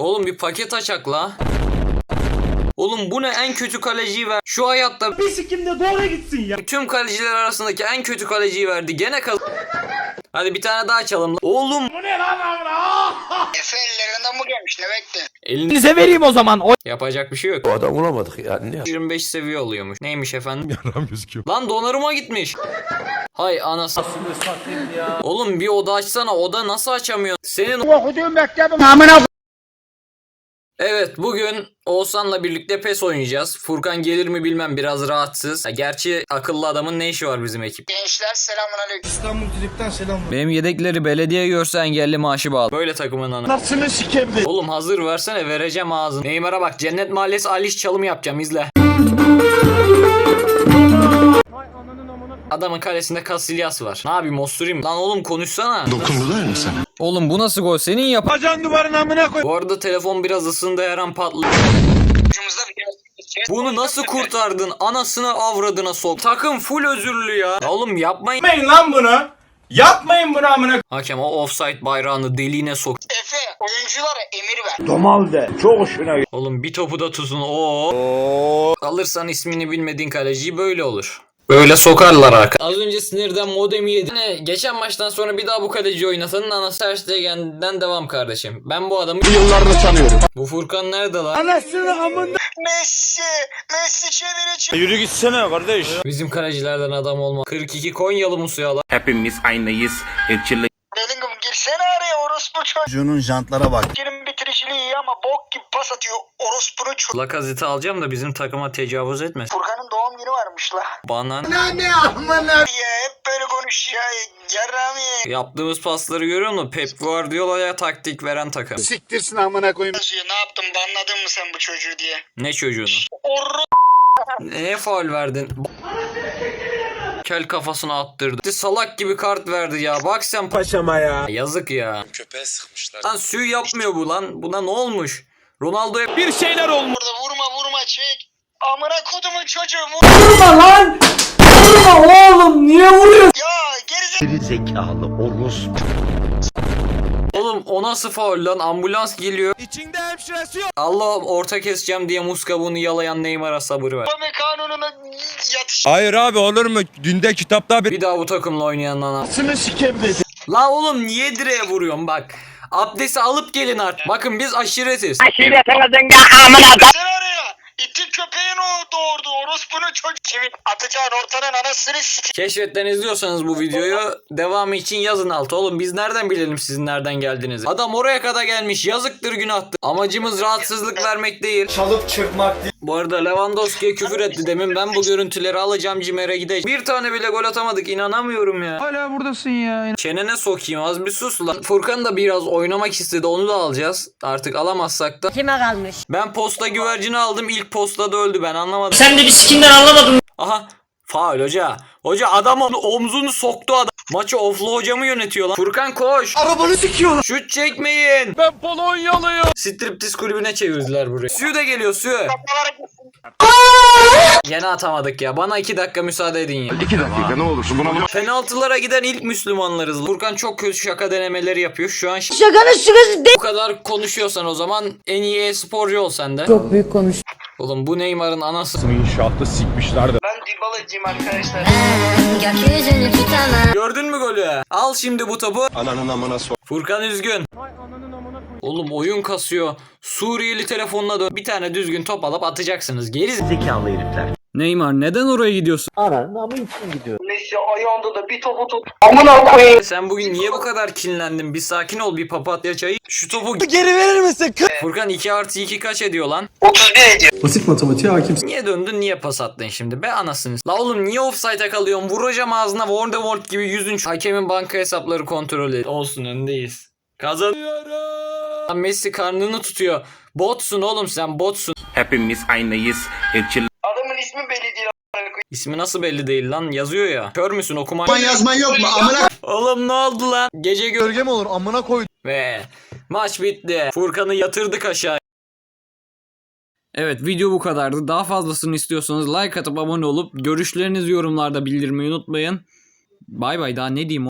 Oğlum bir paket açak la. Oğlum bu ne en kötü kaleciyi ver. Şu hayatta Bir sikimde doğru gitsin ya. tüm kaleciler arasındaki en kötü kaleciyi verdi. Gene kal. Hadi bir tane daha açalım. Oğlum Efe ellerinden bu gelmiş ne bekle. elini Size vereyim o zaman. O yapacak bir şey yok. O adam bulamadık yani. Ne? 25 seviye oluyormuş. Neymiş efendim? Yaram gözüküyor. Lan donarıma gitmiş. Hay anası. Oğlum bir oda açsana. Oda nasıl açamıyorsun? Senin okuduğum mektebim amına Evet bugün Oğuzhan'la birlikte PES oynayacağız. Furkan gelir mi bilmem biraz rahatsız. Ha, gerçi akıllı adamın ne işi var bizim ekip? Gençler selamun aleyküm. Benim yedekleri belediye görse engelli maaşı bağlı. Böyle takımın anı. Nasıl sikimdi? Oğlum hazır versene vereceğim ağzını. Neymar'a bak Cennet Mahallesi Aliş çalımı yapacağım izle. Adamın kalesinde Casillas var. Ne yapayım osturayım? Lan oğlum konuşsana. Dokundular mı sana? Oğlum bu nasıl gol? Senin yap. Bacan duvarın amına koy. Bu arada telefon biraz ısındı her an patladı. Bunu nasıl kurtardın? Anasını avradına sok. Takım full özürlü ya. Ya oğlum yapmayın. Yapmayın lan bunu. Yapmayın bunu amına Hakem o offside bayrağını deliğine sok. Efe oyunculara emir ver. Domal de. Çok hoşuna. Oğlum bir topu da tutun. Oo. Alırsan ismini bilmediğin kaleciyi böyle olur. Böyle sokarlar arka. Az önce sinirden modemi yedi. Ne? Geçen maçtan sonra bir daha bu kaleci oynasanın anası Ter Stegen'den devam kardeşim. Ben bu adamı... Yıllarını tanıyorum. Bu Furkan nerede lan? Anasını amına. Messi. Messi çeviri çeviri. Yürü gitsene kardeş. Bizim kalecilerden adam olma. 42 Konyalı Musiala. Hepimiz aynıyız. Irkçılık Bellingham girsene araya orospu çocuğu. Çocuğunun jantlara bak. Gelin bitirişini iyi ama bok pas atıyor orospunun çocuğu. Lacazette alacağım da bizim takıma tecavüz etmesin. Furkan'ın doğum günü varmış la. Bana Ya hep böyle konuş ya. Yarram ya. yaptığımız pasları görüyor musun? Pep Guardiola'ya taktik veren takım. Siktirsin amına koyayım. Ne yaptın banladın mı sen bu çocuğu diye. Ne çocuğunu? Oro Neye faul verdin? Kel kafasına attırdı. Salak gibi kart verdi ya. Bak sen Paşama ya. yazık ya. Köpeğe sıkmışlar. Lan sü yapmıyor bu lan. Buna ne olmuş? Ronaldo'ya Bir şeyler olmuş. burada vurma vurma çek. Amına kodumun çocuğu vur. Vurma lan. Vurma oğlum. Niye vuruyorsun? Ya gerizekalı. Geri zekalı orospu. Oğlum o nasıl faul lan? Ambulans geliyor. İçinde hemşiresi yok. Allah orta keseceğim diye muska bunu yalayan Neymar'a sabır ver. Mame kanununa yatış. Hayır abi olur mu? Dünde kitapta bir Bir daha bu takımla oynayan ana. Anasını sikimdi. La oğlum niye direğe vuruyorsun bak. Abdesti alıp gelin artık. Bakın biz aşiretiz. Sen araya. İti köpeğin o doğurdu. Orospunun çocuğu. Kimin atacağın ortadan anasını sikeyim. Keşfetten izliyorsanız bu videoyu devamı için yazın altı. Oğlum biz nereden bilelim sizin nereden geldiğinizi. Adam oraya kadar gelmiş yazıktır günahtır. Amacımız rahatsızlık vermek değil. Çalıp çırpmak değil. Bu arada Lewandowski'ye küfür etti demin. Ben bu görüntüleri alacağım Cimer'e gideceğim. Bir tane bile gol atamadık inanamıyorum ya. Hala buradasın ya. Çenene sokayım az bir sus lan. Furkan da biraz oynamak istedi onu da alacağız. Artık alamazsak da. Kime kalmış? Ben posta güvercini aldım ilk postada öldü ben anlamadım. Sen de bir sikinden anlamadın. Aha faul hoca. Hoca adam onu- omzunu soktu adam. Maçı oflu hocamı yönetiyor lan. Furkan koş. Arabanı sikiyorlar. Şut çekmeyin. Ben Polonyalıyım. Striptiz kulübüne çevirdiler burayı. Sü de geliyor Sü. Gene atamadık ya. Bana iki dakika müsaade edin ya. İki dakika ne olursun buna buna. Penaltılara giden ilk Müslümanlarız. Furkan çok kötü şaka denemeleri yapıyor. Şu an Şakanın şurası değil. bu kadar konuşuyorsan o zaman en iyi e-sporcu ol sen de. Çok büyük konuş. Oğlum bu Neymar'ın anası. inşaatta sikmişler de. Ben Dybala'cıyım arkadaşlar. Gökyüzünü tutamam. Gördün mü golü? Al şimdi bu topu. Ananın amına sok. Furkan üzgün. Oğlum oyun kasıyor. Suriyeli telefonuna dön. Bir tane düzgün top alıp atacaksınız. Geri Zekalı herifler. Neymar neden oraya gidiyorsun? Messi ayağında da bir topu tut. Amına koyayım. Sen bugün niye bu kadar kinlendin? Bir sakin ol bir papatya çayı. Şu topu Geri verir misin? Furkan 2 artı 2 kaç ediyor lan? 31 ediyor. Basit matematiğe hakimsin. Niye döndün niye pas attın şimdi be anasını? La oğlum niye offside'a kalıyorsun? Vuracağım ağzına Voldemort gibi yüzün. Hakemin banka hesapları kontrol et. Olsun öndeyiz. Kazanıyorum. Messi karnını tutuyor. Botsun oğlum sen botsun. hepimiz aynıyız. Irkçılık Adamın ismi belli değil. amına koyayım. İsmi nasıl belli değil lan yazıyor ya. Kör müsün okuma? Man yazman yok mu amına? Oğlum ne oldu lan? Gece Gölge mi olur amına koy. ve maç bitti. Furkan'ı yatırdık aşağı. Evet video bu kadardı. Daha fazlasını istiyorsanız like atıp abone olup görüşlerinizi yorumlarda bildirmeyi unutmayın. Bay bay daha ne diyeyim